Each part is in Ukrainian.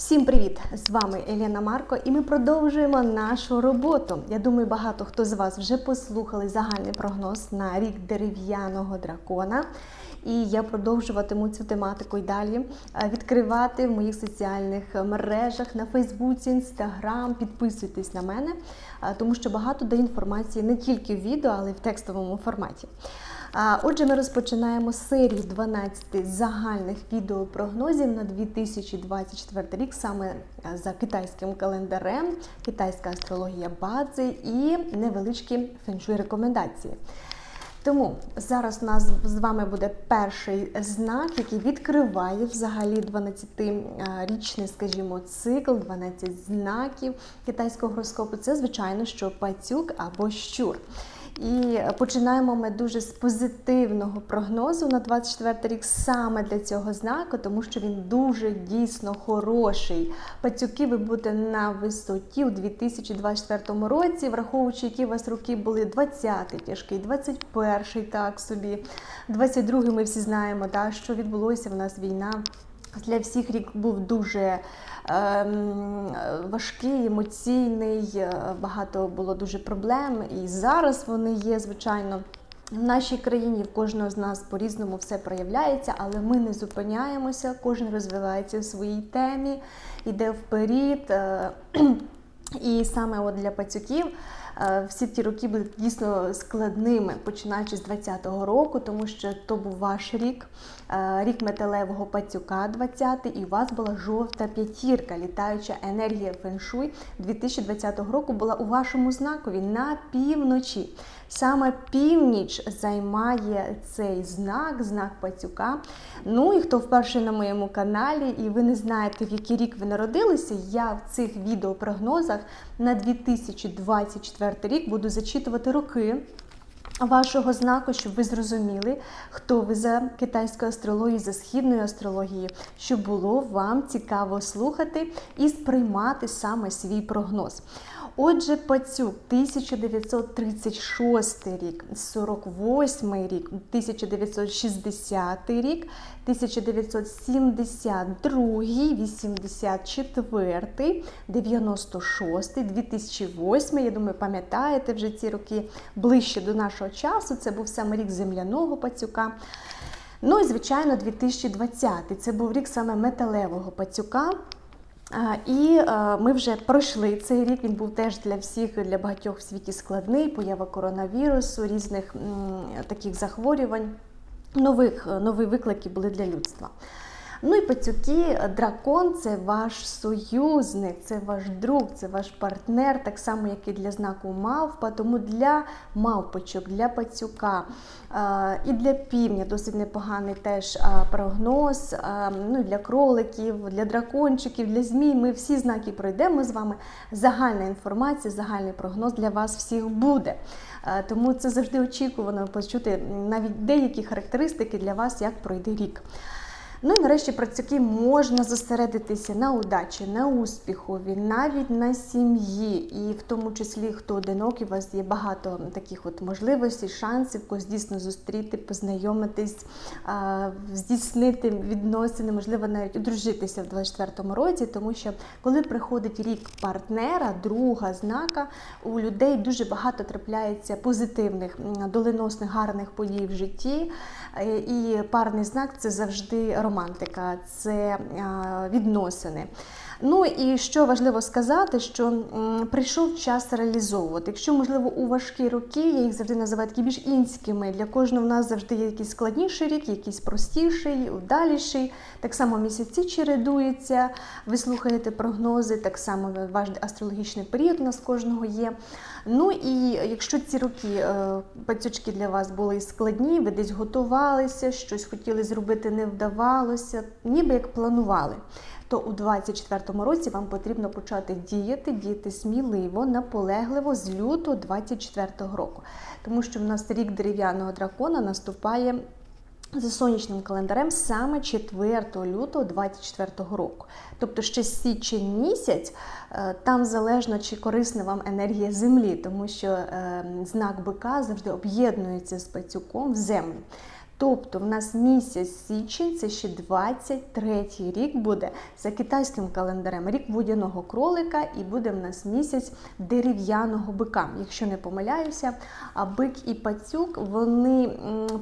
Всім привіт! З вами Елена Марко, і ми продовжуємо нашу роботу. Я думаю, багато хто з вас вже послухали загальний прогноз на рік дерев'яного дракона. І я продовжуватиму цю тематику й далі е, відкривати в моїх соціальних мережах на Фейсбуці, Інстаграм. Підписуйтесь на мене, е, тому що багато дає інформації не тільки в відео, але й в текстовому форматі. Отже, ми розпочинаємо серію 12 загальних відеопрогнозів на 2024 рік саме за китайським календарем, китайська астрологія бази і невеличкі феншуй рекомендації. Тому зараз у нас з вами буде перший знак, який відкриває взагалі 12-річний, скажімо, цикл, 12 знаків китайського гороскопу. Це, звичайно, що пацюк або щур. І починаємо ми дуже з позитивного прогнозу на 24 рік саме для цього знаку, тому що він дуже дійсно хороший. Пацюки ви будете на висоті у 2024 році, враховуючи, які у вас роки були 20-й тяжкий, 21-й так собі, 22-й ми всі знаємо, так, що відбулося в нас війна. Для всіх рік був дуже ем, важкий, емоційний, е, багато було дуже проблем. І зараз вони є, звичайно. В нашій країні в кожного з нас по-різному все проявляється, але ми не зупиняємося, кожен розвивається в своїй темі, йде вперед. І саме от для пацюків е, всі ті роки будуть дійсно складними, починаючи з 20-го року, тому що то був ваш рік, е, рік металевого пацюка 20-й, і у вас була жовта п'ятірка, літаюча енергія феншуй 2020 року була у вашому знакові на півночі. Саме північ займає цей знак, знак пацюка. Ну і хто вперше на моєму каналі, і ви не знаєте, в який рік ви народилися, я в цих відеопрогнозах на 2024 рік буду зачитувати роки. Вашого знаку, щоб ви зрозуміли, хто ви за китайською астрологією, за східною астрологією, щоб було вам цікаво слухати і сприймати саме свій прогноз. Отже, Пацюк 1936 рік, 48 рік, 1960 рік, 1972, 84, 96, 2008. Я думаю, пам'ятаєте вже ці роки ближче до нашого часу. Це був саме рік земляного пацюка. Ну і звичайно, 2020 це був рік саме металевого пацюка. І ми вже пройшли цей рік. Він був теж для всіх, для багатьох в світі складний. Поява коронавірусу, різних таких захворювань. Нових нові виклики були для людства. Ну і пацюки, дракон це ваш союзник, це ваш друг, це ваш партнер, так само, як і для знаку мавпа. Тому для мавпочок, для пацюка і для півня досить непоганий теж прогноз. Ну і для кроликів, для дракончиків, для змій. Ми всі знаки пройдемо з вами. Загальна інформація, загальний прогноз для вас всіх буде. Тому це завжди очікувано почути навіть деякі характеристики для вас, як пройде рік. Ну і нарешті працюки можна зосередитися на удачі, на успіхові, навіть на сім'ї, і в тому числі хто одинокий, у вас є багато таких от можливостей, шансів когось дійсно зустріти, познайомитись, здійснити відносини, можливо, навіть одружитися в 24-му році, тому що коли приходить рік партнера, друга знака, у людей дуже багато трапляється позитивних, доленосних, гарних подій в житті. Е, і парний знак це завжди романтика, це відносини. Ну і що важливо сказати, що прийшов час реалізовувати. Якщо, можливо, у важкі роки, я їх завжди називаю такі більш інськими, для кожного в нас завжди є якийсь складніший рік, якийсь простіший, удаліший. Так само місяці чередуються, ви слухаєте прогнози, так само ваш астрологічний період у нас кожного є. Ну і якщо ці роки е, пацючки для вас були складні, ви десь готувалися, щось хотіли зробити, не вдавалося, ніби як планували то у 2024 році вам потрібно почати діяти, діяти сміливо, наполегливо з лютого 2024 року. Тому що в нас рік дерев'яного дракона наступає. За сонячним календарем саме 4 лютого 2024 року. Тобто ще січень місяць, е, там залежно чи корисна вам енергія землі, тому що е, знак бика завжди об'єднується з пацюком в землю. Тобто в нас місяць січень, це ще 23-й рік буде за китайським календарем, рік водяного кролика, і буде в нас місяць дерев'яного бика. Якщо не помиляюся, а бик і пацюк вони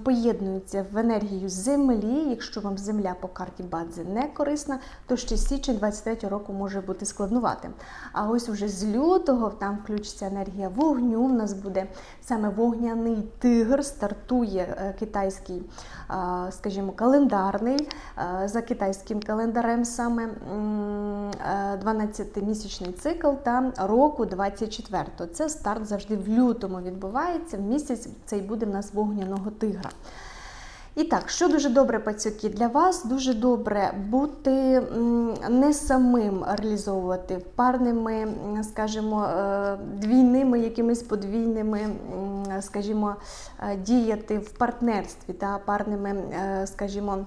поєднуються в енергію землі. Якщо вам земля по карті Бадзи не корисна, то ще січень 23 року може бути складнуватим. А ось уже з лютого там включиться енергія вогню. В нас буде саме вогняний тигр, стартує е, китайський, скажімо, календарний за китайським календарем саме е, 12-місячний цикл та року 24-го. Це старт завжди в лютому відбувається. В місяць цей буде в нас вогняного тигра. І так, що дуже добре, пацюки, для вас дуже добре бути не самим реалізовувати парними, скажімо, е, двійними, якимись подвійними, скажімо, е, діяти в партнерстві та парними, е, скажімо.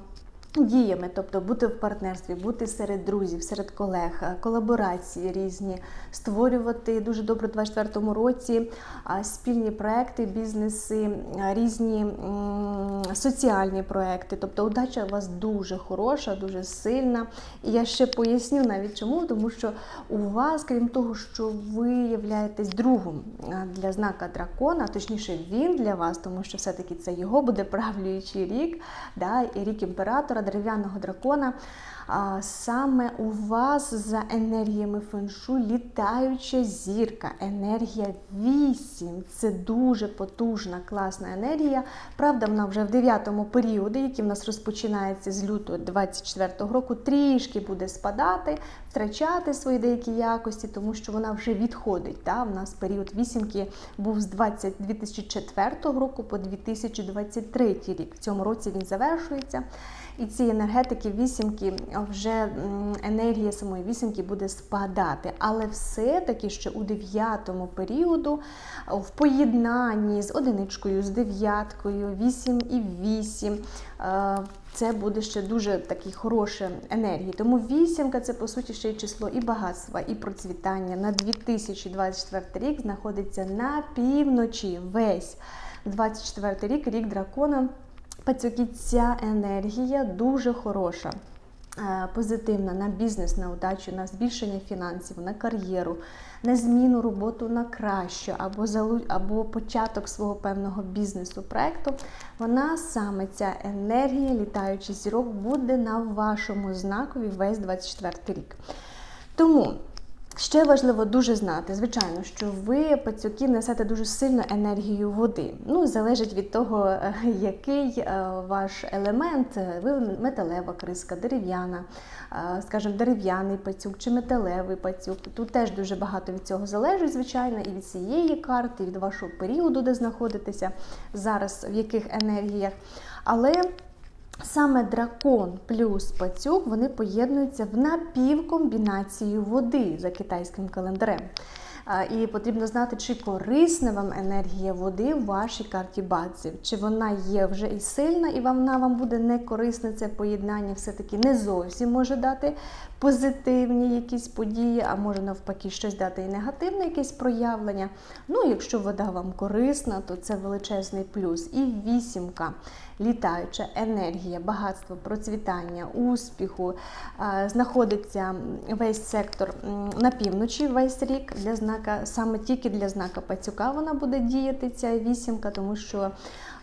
Діями, тобто бути в партнерстві, бути серед друзів, серед колег, е, колаборації різні, створювати дуже добре у 2024 році спільні проекти, бізнеси, різні соціальні проекти. Тобто удача у вас дуже хороша, дуже сильна. І я ще поясню навіть чому, тому що у вас, крім того, що ви являєтесь другом для знака дракона, точніше, він для вас, тому що все-таки це його буде правлюючий рік, да, і рік імператора, дерев'яного дракона. Саме у вас за енергіями феншу літаюча зірка, енергія 8. Це дуже потужна, класна енергія. Правда, вона вже в 9-му періоді, який в нас розпочинається з лютого 24-го року, трішки буде спадати, втрачати свої деякі якості, тому що вона вже відходить. Та? У нас період вісімки був з 20 2004 року по 2023 рік. В цьому році він завершується. І ці енергетики вісімки вже енергія самої вісімки буде спадати. Але все-таки ще у дев'ятому періоду, в поєднанні з одиничкою, з дев'яткою, вісім і вісім. Це буде ще дуже такі хороші енергії. Тому вісімка це по суті ще й число і багатства, і процвітання. На 2024 рік знаходиться на півночі весь 24 рік, рік дракона. Пацюки, ця енергія дуже хороша, е, позитивна на бізнес, на удачу, на збільшення фінансів, на кар'єру, на зміну роботу на кращу або або початок свого певного бізнесу проекту. Вона саме ця енергія, літаючий зірок, буде на вашому знакові весь 24 рік. Тому. Ще важливо дуже знати, звичайно, що ви пацюки несете дуже сильну енергію води. Ну, залежить від того, який е, ваш елемент, ви металева криска, дерев'яна, е, скажімо, дерев'яний пацюк чи металевий пацюк. Тут теж дуже багато від цього залежить, звичайно, і від цієї карти, і від вашого періоду, де знаходитеся зараз, в яких енергіях. Але Саме дракон плюс пацюк вони поєднуються в напівкомбінацію води за китайським календарем. І потрібно знати, чи корисна вам енергія води в вашій карті бадзів, чи вона є вже і сильна, і вона вам буде не корисна. Це поєднання все-таки не зовсім може дати позитивні якісь події, а може навпаки щось дати і негативне якесь проявлення. Ну, якщо вода вам корисна, то це величезний плюс. І вісімка. Літаюча енергія, багатство, процвітання, успіху е, знаходиться весь сектор на півночі весь рік для знака, саме тільки для знака пацюка вона буде діяти ця вісімка, тому що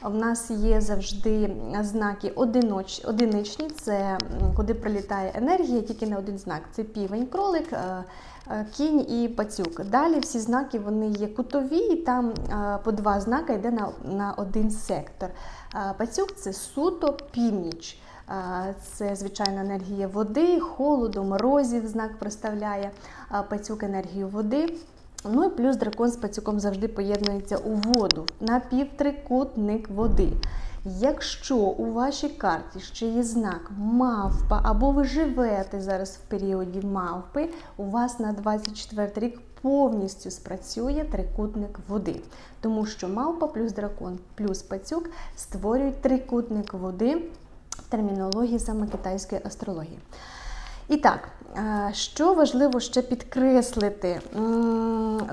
в нас є завжди знаки одиноч, одиничні, це куди прилітає енергія, тільки не один знак. Це півень, кролик. Е, Кінь і пацюк. Далі всі знаки вони є кутові, і там е, по два знаки йде на, на один сектор. Е, Пацюк це суто північ. Це звичайна енергія води, холоду, морозів знак представляє пацюк енергію води. Ну і плюс дракон з пацюком завжди поєднується у воду на півтрикутник води. Якщо у вашій карті ще є знак мавпа, або ви живете зараз в періоді мавпи, у вас на 24 рік повністю спрацює трикутник води. Тому що мавпа плюс дракон плюс пацюк створюють трикутник води в термінології саме китайської астрології. І так, е, що важливо ще підкреслити,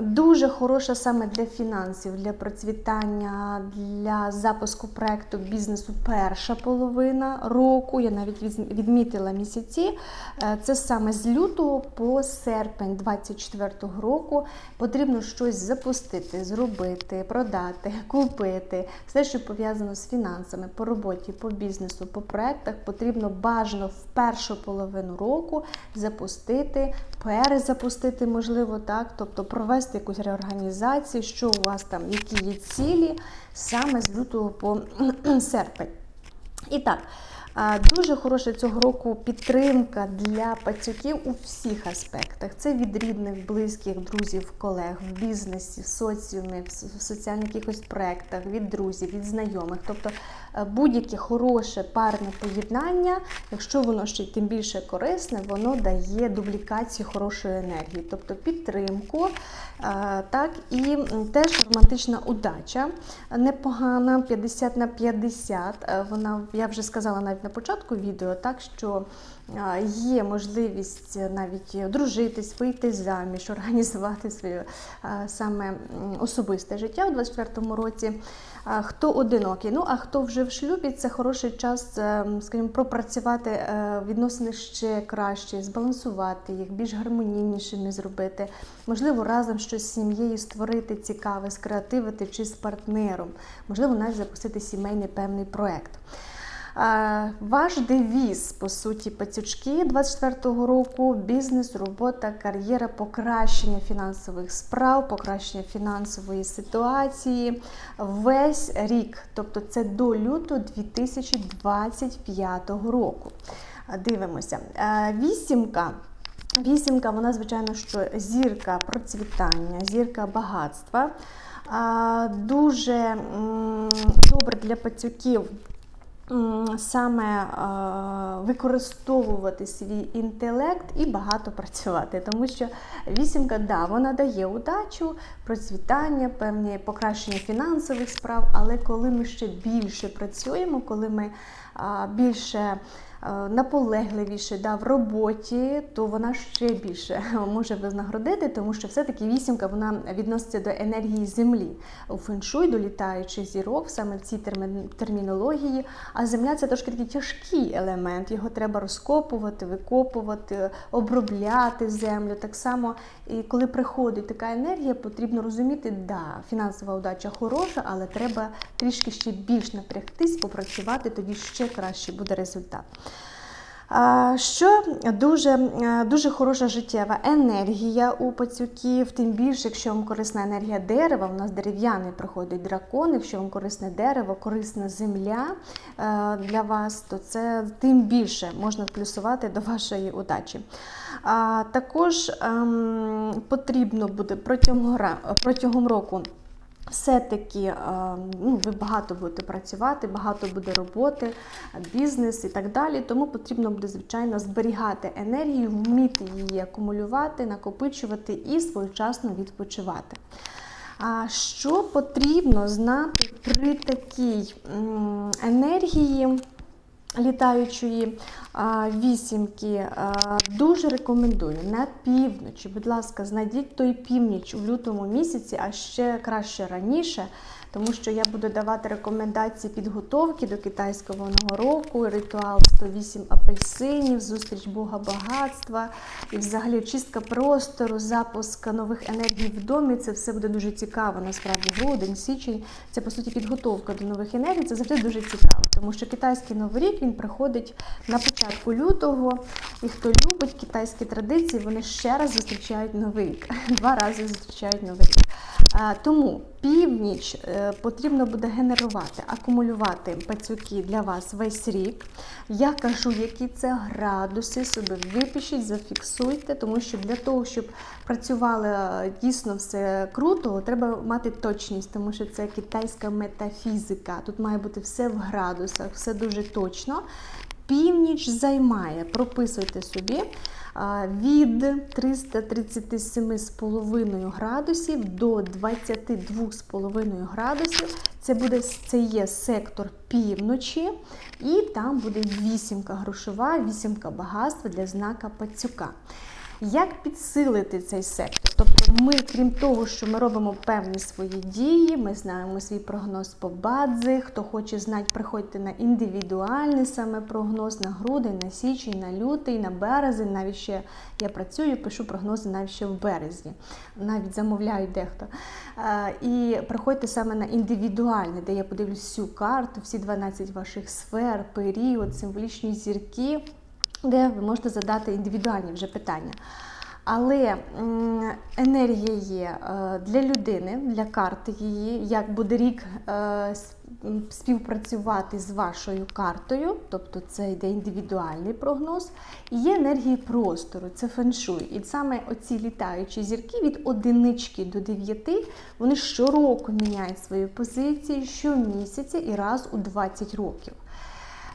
дуже хороша саме для фінансів, для процвітання, для запуску проекту бізнесу перша половина року. Я навіть відмітила місяці. Е, Це саме з лютого по серпень 2024 року. Потрібно щось запустити, зробити, продати, купити. Все, що пов'язано з фінансами по роботі, по бізнесу, по проектах, потрібно бажано в першу половину року запустити, перезапустити, можливо, так, тобто провести якусь реорганізацію, що у вас там, які є цілі, саме з лютого по серпень. І так, дуже хороша цього року підтримка для пацюків у всіх аспектах. Це від рідних, близьких, друзів, колег в бізнесі, в соціумі, в соціальних якихось проєктах, від друзів, від знайомих. Тобто е, будь-яке хороше парне поєднання, якщо воно ще тим більше корисне, воно дає дублікацію хорошої енергії, тобто підтримку, е, так і теж романтична удача непогана, 50 на 50. Е, Вона я вже сказала навіть на початку відео, так що є можливість навіть одружитись, вийти заміж, організувати своє саме особисте життя у 24-му році. Хто одинокий, ну а хто вже в шлюбі, це хороший час, е, скажімо, пропрацювати е, відносини ще краще, збалансувати їх, більш гармонійнішими зробити. Можливо, разом щось з сім'єю створити цікаве, скреативити чи з партнером, можливо, навіть запустити сімейний певний проект. Ваш девіз, по суті, пацючки 24-го року бізнес, робота, кар'єра, покращення фінансових справ, покращення фінансової ситуації весь рік, тобто це до лютого 2025 року. Дивимося. Вісімка. Вісімка, вона, звичайно, що зірка процвітання, зірка багатства. Дуже добре для пацюків саме е, використовувати свій інтелект і багато працювати. Тому що вісімка, да, вона дає удачу, процвітання, певні покращення фінансових справ, але коли ми ще більше працюємо, коли ми більше наполегливіше да, в роботі, то вона ще більше може визнагородити, тому що все-таки вісімка вона відноситься до енергії землі. У феншуй до літаючих зірок, саме в цій термін- термінології. А земля це трошки такий тяжкий елемент. Його треба розкопувати, викопувати, обробляти землю. Так само, і коли приходить така енергія, потрібно розуміти, да, фінансова удача хороша, але треба трішки ще більш напрягтись, попрацювати, тоді ще краще буде результат. Що дуже, е, дуже хороша життєва енергія у пацюків, тим більше, якщо вам корисна енергія дерева, у нас дерев'яний проходить дракон, якщо вам корисне дерево, корисна земля е, для вас, то це тим більше можна плюсувати до вашої удачі. Також ем, потрібно буде протягом року. Все-таки е, ну, ви багато будете працювати, багато буде роботи, бізнес і так далі. Тому потрібно буде, звичайно, зберігати енергію, вміти її акумулювати, накопичувати і своєчасно відпочивати. А що потрібно знати при такій енергії? Літаючої вісімки дуже рекомендую на півночі. Будь ласка, знайдіть той північ у лютому місяці, а ще краще раніше. Тому що я буду давати рекомендації підготовки до китайського нового року, ритуал 108 апельсинів, зустріч Бога багатства і взагалі чистка простору, запуск нових енергій в домі. Це все буде дуже цікаво. Насправді, грудень, січень. Це по суті підготовка до нових енергій. Це завжди дуже цікаво, тому що китайський новий рік він приходить на початку лютого. І хто любить китайські традиції, вони ще раз зустрічають новий рік. Два рази зустрічають новий рік. Тому північ е, потрібно буде генерувати, акумулювати пацюки для вас весь рік. Я кажу, які це градуси, собі випишіть, зафіксуйте, тому що для того, щоб працювало е, дійсно все круто, треба мати точність, тому що це китайська метафізика. Тут має бути все в градусах, все дуже точно. Північ займає, прописуйте собі від 337,5 градусів до 22,5 градусів. Це буде це є сектор півночі, і там буде вісімка грошова, вісімка багатства для знака пацюка. Як підсилити цей сектор? Тобто, ми, крім того, що ми робимо певні свої дії, ми знаємо свій прогноз по бадзи. Хто хоче знати, приходьте на індивідуальний саме прогноз на грудень, на січень, на лютий, на березень. Навіть ще я працюю, пишу прогнози навіть ще в березні, навіть замовляють дехто. Е, І приходьте саме на індивідуальний, де я подивлюсь всю карту, всі 12 ваших сфер, період, символічні зірки де ви можете задати індивідуальні вже питання. Але енергія є е, для людини, для карти її, як буде рік е, співпрацювати з вашою картою, тобто це йде індивідуальний прогноз, і є енергії простору, це феншуй. І саме оці літаючі зірки від одинички до дев'яти, вони щороку міняють свої позиції щомісяця і раз у 20 років.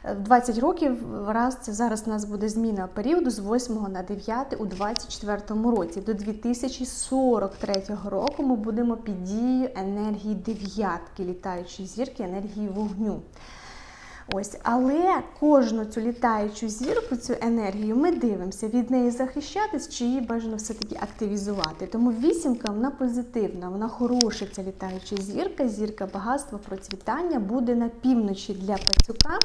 В 20 років раз це зараз у нас буде зміна періоду з 8 на 9 у 24 році. До 2043 року ми будемо під дією енергії дев'ятки, літаючої зірки, енергії вогню. Ось, але кожну цю літаючу зірку, цю енергію, ми дивимося від неї захищатись, чи її бажано все-таки активізувати. Тому вісімка вона позитивна, вона хороша, ця літаюча зірка, зірка багатства, процвітання буде на півночі для пацюка.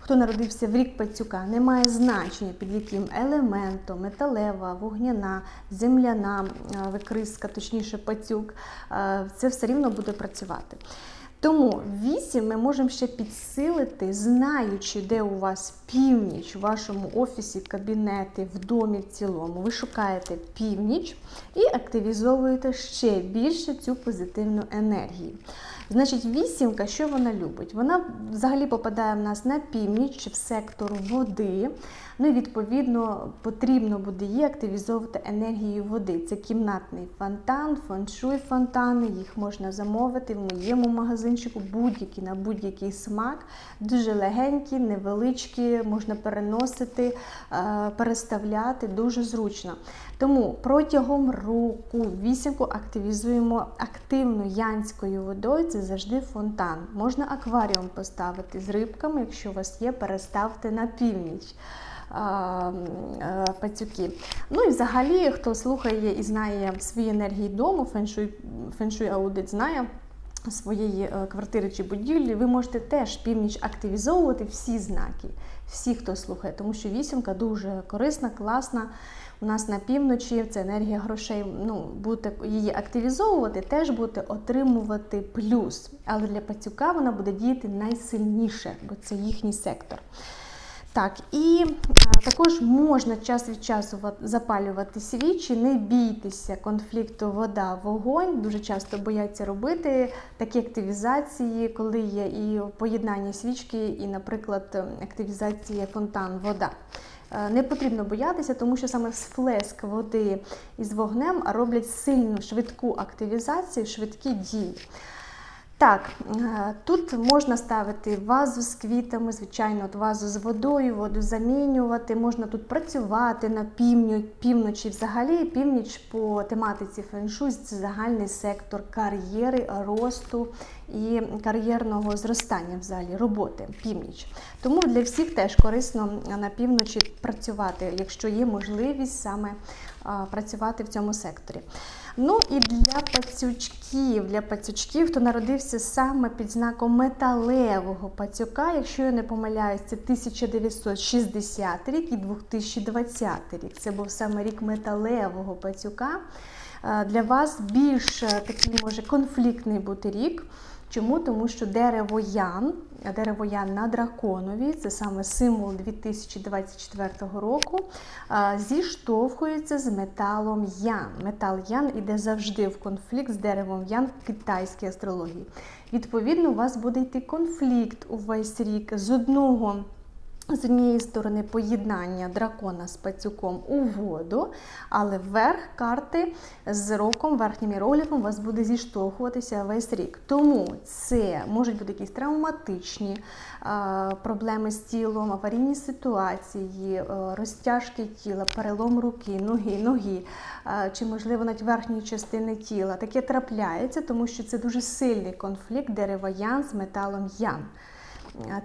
Хто народився в рік пацюка, не має значення, під яким елементом, металева, вогняна, земляна е, викриска, точніше пацюк, е, це все рівно буде працювати. Тому 8 ми можемо ще підсилити, знаючи, де у вас північ у вашому офісі, кабінети, в домі в цілому. Ви шукаєте північ і активізовуєте ще більше цю позитивну енергію. Значить, вісімка, що вона любить? Вона взагалі попадає в нас на північ в сектор води. Ну і відповідно потрібно буде її активізовувати енергію води. Це кімнатний фонтан, феншуй фонтани. Їх можна замовити в моєму магазинчику, будь-які на будь-який смак. Дуже легенькі, невеличкі, можна переносити, е, переставляти, дуже зручно. Тому протягом року вісімку активізуємо активно янською водою. Це завжди фонтан. Можна акваріум поставити з рибками, якщо у вас є, переставте на північ. Е, Пацюки. Ну і взагалі, хто слухає і знає свої енергії дому, феншуй аудит знає своєї е, квартири чи будівлі, ви можете теж північ активізовувати всі знаки, всі, хто слухає, тому що вісімка дуже корисна, класна. У нас на півночі це енергія грошей. Ну, будете її активізовувати, теж будете отримувати плюс. Але для пацюка вона буде діяти найсильніше, бо це їхній сектор. Так, і а, також можна час від часу запалювати свічі, не бійтеся конфлікту вода-вогонь. Дуже часто бояться робити такі активізації, коли є і поєднання свічки, і, наприклад, активізація фонтан-вода. Е, Не потрібно боятися, тому що саме сплеск води із вогнем роблять сильну швидку активізацію, швидкі дії. Так, е, тут можна ставити вазу з квітами, звичайно, от вазу з водою, воду замінювати. Можна тут працювати на півню, півночі. Взагалі, північ по тематиці феншуй це загальний сектор кар'єри, росту і кар'єрного зростання взагалі роботи. Північ. Тому для всіх теж корисно на півночі працювати, якщо є можливість саме працювати в цьому секторі. Ну і для пацючків, для пацючків, хто народився саме під знаком металевого пацюка, якщо я не помиляюсь, це 1960 рік і 2020 рік. Це був саме рік металевого пацюка. Е, Для вас більш е, такий може конфліктний бути рік. Чому? Тому що дерево Ян, дерево Ян на драконові, це саме символ 2024 року, зіштовхується з металом Ян. Метал Ян іде завжди в конфлікт з деревом Ян в китайській астрології. Відповідно, у вас буде йти конфлікт увесь рік з одного з однієї сторони поєднання дракона з пацюком у воду, але верх карти з роком, верхнім іерогліфом у вас буде зіштовхуватися весь рік. Тому це можуть бути якісь травматичні а, проблеми з тілом, аварійні ситуації, е, розтяжки тіла, перелом руки, ноги, ноги, а, чи, можливо, навіть верхньої частини тіла. Таке трапляється, тому що це дуже сильний конфлікт дерева ян з металом ян.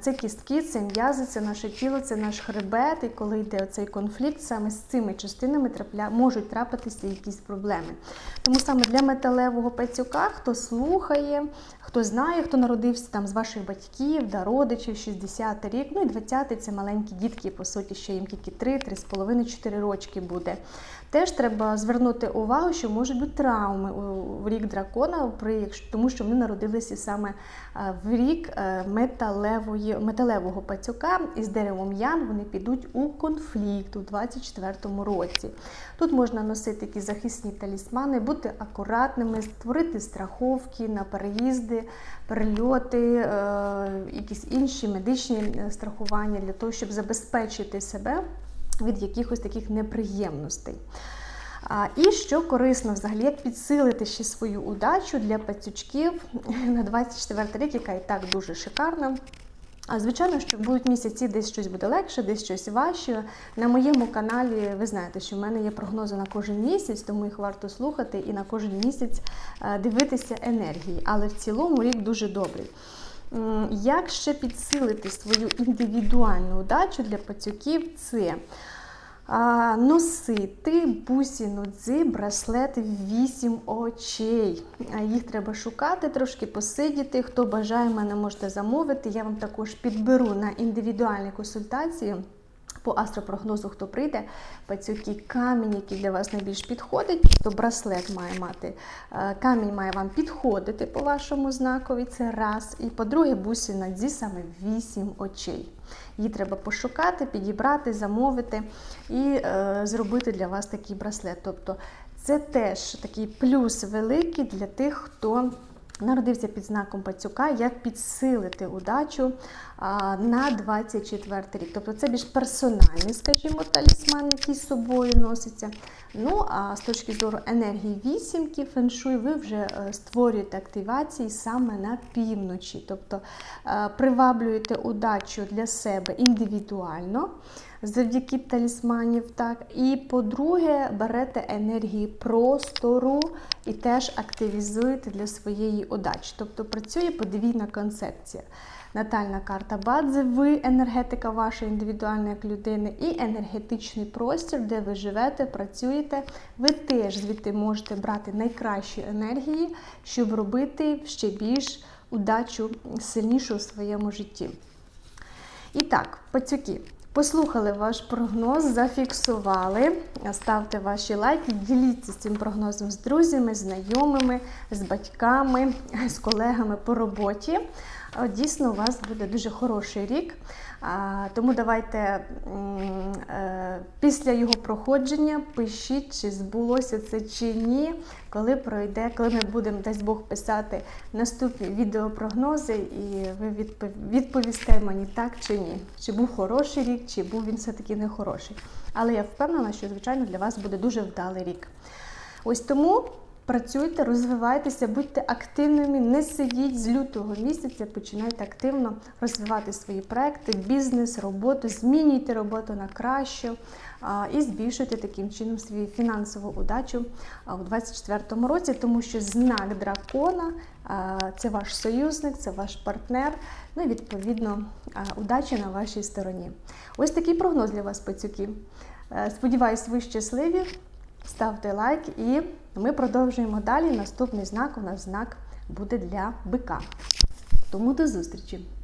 Це кістки, це м'язи, це наше тіло, це наш хребет. І коли йде цей конфлікт, саме з цими частинами трапля... можуть трапитися якісь проблеми. Тому саме для металевого пацюка, хто слухає, хто знає, хто народився там з ваших батьків, да, родичів, 60 рік, ну і 20-й це маленькі дітки, по суті, ще їм тільки 3, 3,5-4 рочки буде. Теж треба звернути увагу, що можуть бути травми в рік дракона, тому що вони народилися саме е, в рік е, металевої, металевого пацюка і з деревом ян вони підуть у конфлікт у 24-му році. Тут можна носити такі захисні талісмани, бути акуратними, створити страховки на переїзди, перельоти, е, якісь інші медичні е, страхування для того, щоб забезпечити себе від якихось таких неприємностей. І що корисно взагалі, як підсилити ще свою удачу для пацючків на 24 рік, яка і так дуже шикарна. А звичайно, що будуть місяці, десь щось буде легше, десь щось важче. На моєму каналі ви знаєте, що в мене є прогнози на кожен місяць, тому їх варто слухати і на кожен місяць е, дивитися енергії. Але в цілому рік дуже добрий. Як ще підсилити свою індивідуальну удачу для пацюків? Це носити бусіну дзи, браслети вісім очей. Їх треба шукати, трошки посидіти. Хто бажає, мене можете замовити. Я вам також підберу на індивідуальну консультацію. По астропрогнозу, хто прийде, пацюки, камінь, який для вас найбільш підходить, то браслет має мати. Е, Камінь має вам підходити по вашому знакові, це раз. І по-друге, бусина дзі саме вісім очей. Її треба пошукати, підібрати, замовити і е, зробити для вас такий браслет. Тобто це теж такий плюс великий для тих, хто народився під знаком пацюка, як підсилити удачу а, на 24 рік. Тобто це більш персональний, скажімо, талісман, який з собою носиться. Ну, а з точки зору енергії вісімки, феншуй, ви вже е, створюєте активації саме на півночі. Тобто е, приваблюєте удачу для себе індивідуально. Завдяки талісманів, так. І по-друге, берете енергії простору і теж активізуєте для своєї удачі. Тобто працює подвійна концепція. Натальна карта Бадзи, ви енергетика вашої індивідуальної як людини, і енергетичний простір, де ви живете, працюєте. Ви теж звідти можете брати найкращі енергії, щоб робити ще більш удачу сильнішу у своєму житті. І так, пацюки, послухали ваш прогноз, зафіксували. Ставте ваші лайки, діліться цим прогнозом з друзями, знайомими, з батьками, з колегами по роботі. Дійсно, у вас буде дуже хороший рік. Тому давайте е, після його проходження пишіть, чи збулося це чи ні, коли пройде, коли ми будемо, дасть Бог, писати наступні відеопрогнози, і ви відпов- відповісте мені так чи ні. Чи був хороший рік, чи був він все-таки не хороший. Але я впевнена, що, звичайно, для вас буде дуже вдалий рік. Ось тому працюйте, розвивайтеся, будьте активними, не сидіть з лютого місяця, починайте активно розвивати свої проекти, бізнес, роботу, змінюйте роботу на кращу і збільшуйте таким чином свою фінансову удачу у 2024 році, тому що знак дракона це ваш союзник, це ваш партнер. Ну і відповідно а, удача на вашій стороні. Ось такий прогноз для вас, пацюки. Е, Сподіваюсь, ви щасливі. Ставте лайк і ми продовжуємо далі. Наступний знак у нас знак буде для бика. Тому до зустрічі!